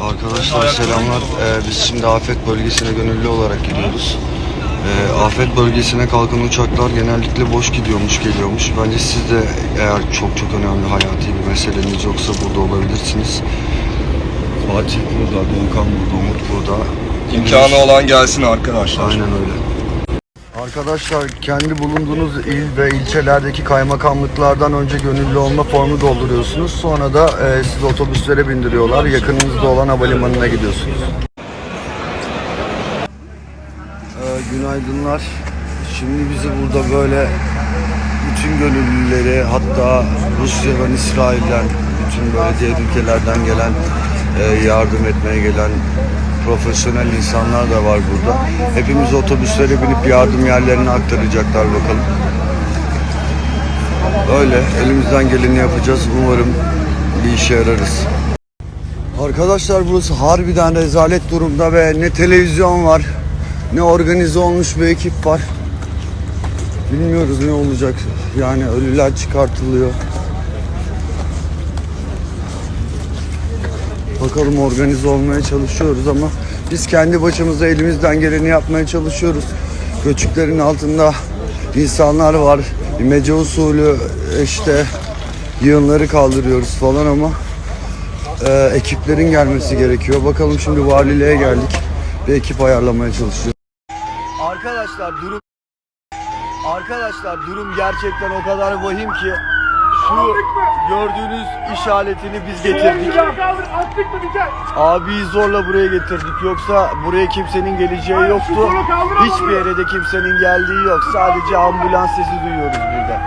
Arkadaşlar selamlar. Ee, biz şimdi afet bölgesine gönüllü olarak gidiyoruz. Ee, afet bölgesine kalkan uçaklar genellikle boş gidiyormuş, geliyormuş. Bence siz de eğer çok çok önemli hayati bir meseleniz yoksa burada olabilirsiniz. Fatih burada, Doğukan burada, Umut burada. İmkanı olan gelsin arkadaşlar. Aynen öyle. Arkadaşlar kendi bulunduğunuz il ve ilçelerdeki kaymakamlıklardan önce gönüllü olma formu dolduruyorsunuz. Sonra da e, sizi otobüslere bindiriyorlar. Yakınınızda olan havalimanına gidiyorsunuz. Ee, günaydınlar. Şimdi bizi burada böyle bütün gönüllüleri hatta Rusya'dan, İsrail'den, bütün böyle diğer ülkelerden gelen e, yardım etmeye gelen profesyonel insanlar da var burada. Hepimiz otobüslere binip yardım yerlerine aktaracaklar bakalım. Öyle elimizden geleni yapacağız. Umarım bir işe yararız. Arkadaşlar burası harbiden rezalet durumda ve ne televizyon var ne organize olmuş bir ekip var. Bilmiyoruz ne olacak. Yani ölüler çıkartılıyor. Bakalım organize olmaya çalışıyoruz ama biz kendi başımıza elimizden geleni yapmaya çalışıyoruz. Göçüklerin altında insanlar var. İmece usulü işte yığınları kaldırıyoruz falan ama e, ekiplerin gelmesi gerekiyor. Bakalım şimdi valiliğe geldik. Bir ekip ayarlamaya çalışıyoruz. Arkadaşlar durum Arkadaşlar durum gerçekten o kadar vahim ki şu gördüğünüz işaretini biz getirdik. Attık mı. Abiyi zorla buraya getirdik. Yoksa buraya kimsenin geleceği yoktu. Hiçbir yere de kimsenin geldiği yok. Sadece ambulans sesi duyuyoruz burada.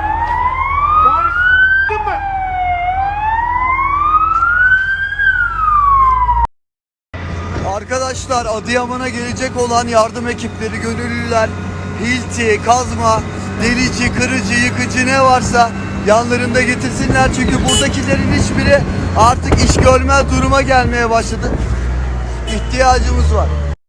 Arkadaşlar Adıyaman'a gelecek olan yardım ekipleri, gönüllüler, hilti, kazma, delici, kırıcı, yıkıcı ne varsa yanlarında getirsinler. Çünkü buradakilerin hiçbiri artık iş görmez duruma gelmeye başladı. İhtiyacımız var.